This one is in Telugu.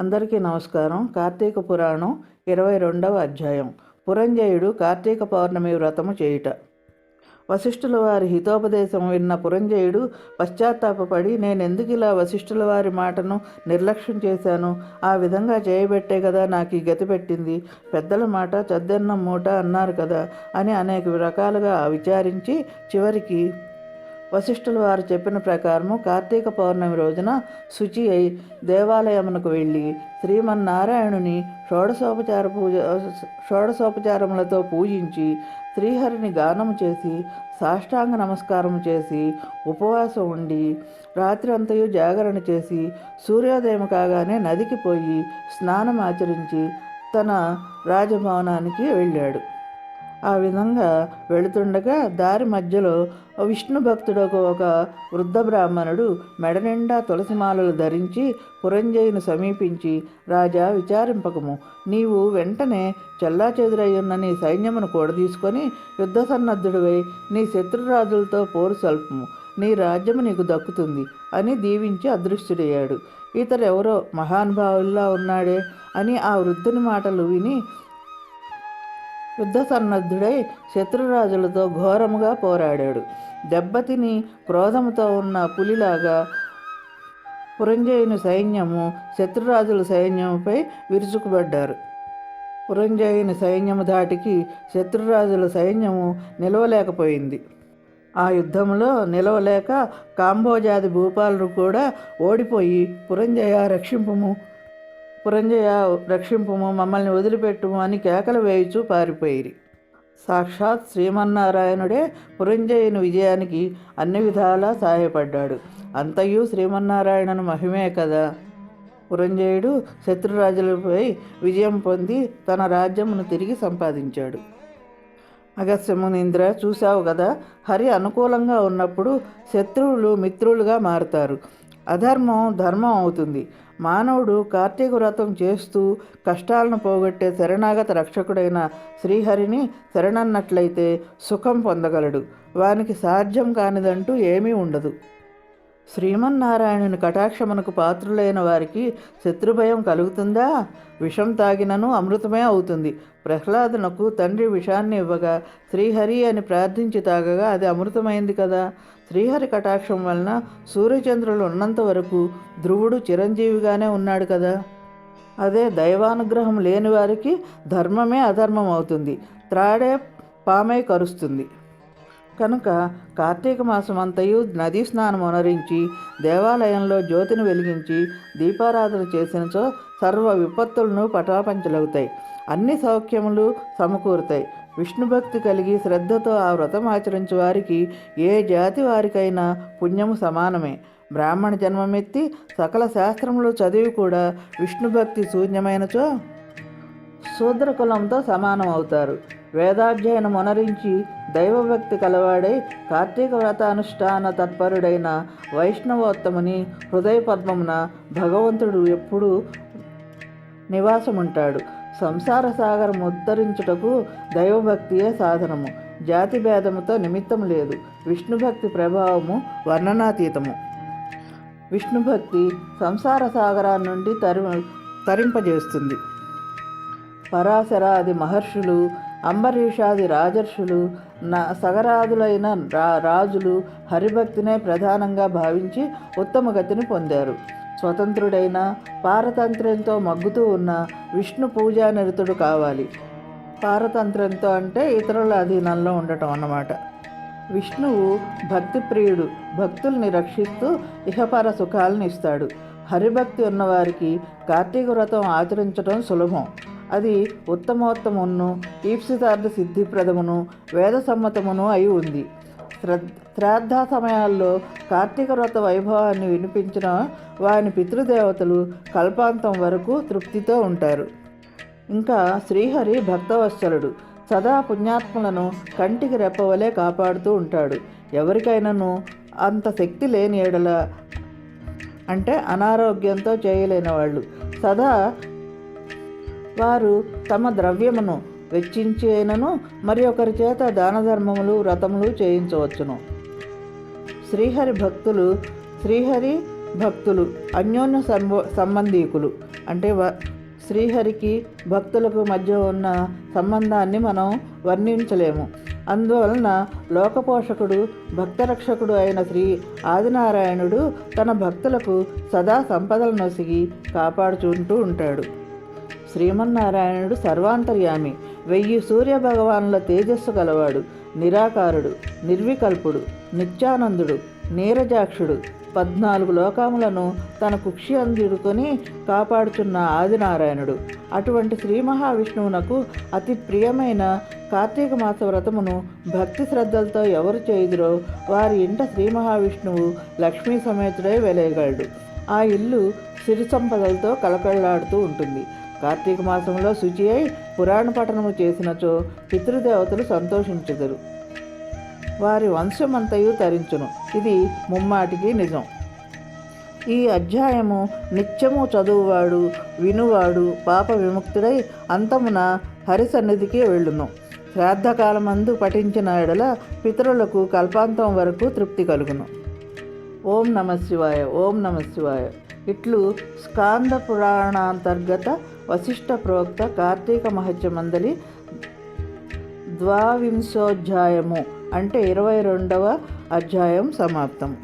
అందరికీ నమస్కారం. కార్తీక పురాణం ఇరవై రెండవ అధ్యాయం. పురంజయుడు కార్తీక పౌర్ణమి వ్రతము చేయుట. వశిష్ఠుల వారి హితోపదేశం విన్న పురంజయుడు పశ్చాత్తాపడి నేను ఎందుకు ఇలా వశిష్ఠుల వారి మాటను నిర్లక్ష్యం చేశాను? ఆ విధంగా చేయబెట్టే కదా నాకు ఈ గతి పెట్టింది. పెద్దల మాట చద్దన్నం మూట అన్నారు కదా అని అనేక రకాలుగా విచారించి చివరికి వశిష్ఠుల వారు చెప్పిన ప్రకారము కార్తీక పౌర్ణమి రోజున శుచి అయి దేవాలయమునకు వెళ్ళి శ్రీమన్నారాయణుని షోడశోపచార పూజ షోడశోపచారములతో పూజించి శ్రీహరిని గానము చేసి సాష్టాంగ నమస్కారం చేసి ఉపవాసం ఉండి రాత్రి అంతయు జాగరణ చేసి సూర్యోదయం కాగానే నదికి పోయి స్నానం ఆచరించి తన రాజభవనానికి వెళ్ళాడు. ఆ విధంగా వెళుతుండగా దారి మధ్యలో విష్ణు భక్తుడు ఒక వృద్ధ బ్రాహ్మణుడు మెడ నిండా తులసిమాలలు ధరించి పురంజయుని సమీపించి రాజా విచారింపకము. నీవు వెంటనే చెల్లాచెదురయ్యున్న నీ సైన్యమును కూడదీసుకొని యుద్ధ సన్నద్ధుడివై నీ శత్రురాజులతో పోరు సల్పము. నీ రాజ్యము నీకు దక్కుతుంది అని దీవించి అదృష్టుడయ్యాడు. ఇతరెవరో మహానుభావుల్లా ఉన్నాడే అని ఆ వృద్ధుని మాటలు విని యుద్ధ సన్నద్ధుడై శత్రురాజులతో ఘోరముగా పోరాడాడు. దెబ్బతిని క్రోధముతో ఉన్న పులిలాగా పురంజయుని సైన్యము శత్రురాజుల సైన్యముపై విరుచుకుపడ్డారు. పురంజయుని సైన్యము దాటికి శత్రురాజుల సైన్యము నిలవలేకపోయింది. ఆ యుద్ధంలో నిలవలేక కాంబోజాది భూపాలు కూడా ఓడిపోయి పురంజయ రక్షింపుము పురంజయ రక్షింపుము మమ్మల్ని వదిలిపెట్టుము అని కేకలు వేయుచూ పారిపోయిరి. సాక్షాత్ శ్రీమన్నారాయణుడే పురంజయుని విజయానికి అన్ని విధాలా సహాయపడ్డాడు. అంతయు శ్రీమన్నారాయణను మహిమే కదా. పురంజయుడు శత్రురాజులపై విజయం పొంది తన రాజ్యమును తిరిగి సంపాదించాడు. అగస్యమునింద్ర చూశావు కదా. హరి అనుకూలంగా ఉన్నప్పుడు శత్రువులు మిత్రులుగా మారుతారు. అధర్మం ధర్మం అవుతుంది. మానవుడు కార్తీక వ్రతం చేస్తూ కష్టాలను పోగొట్టే శరణాగత రక్షకుడైన శ్రీహరిని శరణన్నట్లయితే సుఖం పొందగలడు. వానికి సాధ్యం కానిదంటూ ఏమీ ఉండదు. శ్రీమన్నారాయణుని కటాక్షమునకు పాత్రులైన వారికి శత్రుభయం కలుగుతుందా? విషం తాగినను అమృతమే అవుతుంది. ప్రహ్లాదునకు తండ్రి విషాన్ని ఇవ్వగా శ్రీహరి అని ప్రార్థించి తాగగా అది అమృతమైంది కదా? శ్రీహరి కటాక్షం వలన సూర్యచంద్రులు ఉన్నంత వరకు ధ్రువుడు చిరంజీవిగానే ఉన్నాడు కదా. అదే దైవానుగ్రహం లేని వారికి ధర్మమే అధర్మం అవుతుంది త్రాడే పామై కరుస్తుంది. కనుక కార్తీక మాసం అంతయు నదీ స్నానం అనరించి దేవాలయంలో జ్యోతిని వెలిగించి దీపారాధన చేసినచో సర్వ విపత్తులను పటాపంచలవుతాయి. అన్ని సౌఖ్యములు సమకూరుతాయి. విష్ణుభక్తి కలిగి శ్రద్ధతో ఆ వ్రతం ఆచరించే వారికి ఏ జాతి వారికైనా పుణ్యము సమానమే. బ్రాహ్మణ జన్మమెత్తి సకల శాస్త్రములు చదివి కూడా విష్ణుభక్తి శూన్యమైనచో? శూద్ర కులంతో సమానం అవుతారు వేదాధ్యయనం అనరించి దైవభక్తి కలవాడై కార్తీక వ్రత అనుష్ఠాన తత్పరుడైన వైష్ణవోత్తముని హృదయ పద్మమున భగవంతుడు ఎప్పుడూ నివాసముంటాడు. సంసార సాగరం ఉద్ధరించుటకు దైవభక్తియే సాధనము. జాతి భేదముతో నిమిత్తం లేదు. విష్ణుభక్తి ప్రభావము వర్ణనాతీతము. విష్ణుభక్తి సంసార సాగరాన్ని నుండి తరి తరింపజేస్తుంది. పరాశరాది మహర్షులు అంబరీషాది రాజర్షులు నా సగరాదులైన రా రాజులు హరిభక్తినే ప్రధానంగా భావించి ఉత్తమ గతిని పొందారు. స్వతంత్రుడైన పారతంత్రంతో మగ్గుతూ ఉన్న విష్ణు పూజానిరతుడు కావాలి. పారతంత్రంతో అంటే ఇతరుల అధీనంలో ఉండటం అన్నమాట. విష్ణువు భక్తి ప్రియుడు భక్తుల్ని రక్షిస్తూ ఇహపర సుఖాలను ఇస్తాడు. హరిభక్తి ఉన్నవారికి కార్తీక వ్రతం ఆచరించడం సులభం. అది ఉత్తమోత్తమును ఈప్సితార్థ సిద్ధిప్రదమును వేద సమ్మతమును అయి ఉంది. శ్రాద్ధ సమయాల్లో కార్తీక వ్రత వైభవాన్ని వినిపించిన వాని పితృదేవతలు కల్పాంతం వరకు తృప్తితో ఉంటారు. ఇంకా శ్రీహరి భక్తవత్సలుడు సదా పుణ్యాత్మలను కంటికి రెప్పవలే కాపాడుతూ ఉంటాడు. ఎవరికైనాను అంత శక్తి లేని ఎడల అంటే అనారోగ్యంతో చేయలేని వాళ్ళు. సదా వారు తమ ద్రవ్యమును వెచ్చించేనను మరి ఒకరి చేత దాన ధర్మములు వ్రతములు చేయించవచ్చును. శ్రీహరి భక్తులు శ్రీహరి భక్తులు అన్యోన్య సంబంధీకులు. అంటే వ శ్రీహరికి భక్తులకు మధ్య ఉన్న సంబంధాన్ని మనం వర్ణించలేము. అందువలన లోకపోషకుడు భక్తరక్షకుడు అయిన శ్రీ ఆదినారాయణుడు తన భక్తులకు సదా సంపదలు నొసిగి కాపాడుచుంటూ ఉంటాడు. శ్రీమన్నారాయణుడు సర్వాంతర్యామి. వెయ్యి సూర్య భగవానుల తేజస్సు గలవాడు నిరాకారుడు నిర్వికల్పుడు నిత్యానందుడు నీరజాక్షుడు. పద్నాలుగు లోకములను తన కుక్షి అందిడుకొని కాపాడుచున్న ఆదినారాయణుడు. అటువంటి శ్రీ మహావిష్ణువునకు అతి ప్రియమైన కార్తీక మాస వ్రతమును భక్తి శ్రద్ధలతో ఎవరు చేయుదురో వారి ఇంట శ్రీ మహావిష్ణువు లక్ష్మీ సమేతుడై వెలయగలడు. ఆ ఇల్లు సిరి సంపదలతో కలకళ్ళాడుతూ ఉంటుంది. కార్తీక మాసంలో శుచి అయి పురాణ పఠనము చేసినచో పితృదేవతలు సంతోషించుదురు. వారి వంశమంతయు తరించును. ఇది ముమ్మాటికి నిజం. ఈ అధ్యాయము నిత్యము చదువువాడు వినువాడు పాప విముక్తుడై అంతమున హరిసన్నిధికి వెళ్ళును. శ్రాద్ధకాలమందు పఠించిన ఎడల పితరులకు కల్పాంతం వరకు తృప్తి కలుగును. ఓం నమ శివాయ ఓం నమ శివాయ. ఇట్లు స్కాంద పురాణాంతర్గత వశిష్ట ప్రోక్త కార్తీక మహత్యమందలి ద్వావింశోధ్యాయము అంటే ఇరవై రెండవ అధ్యాయం సమాప్తం.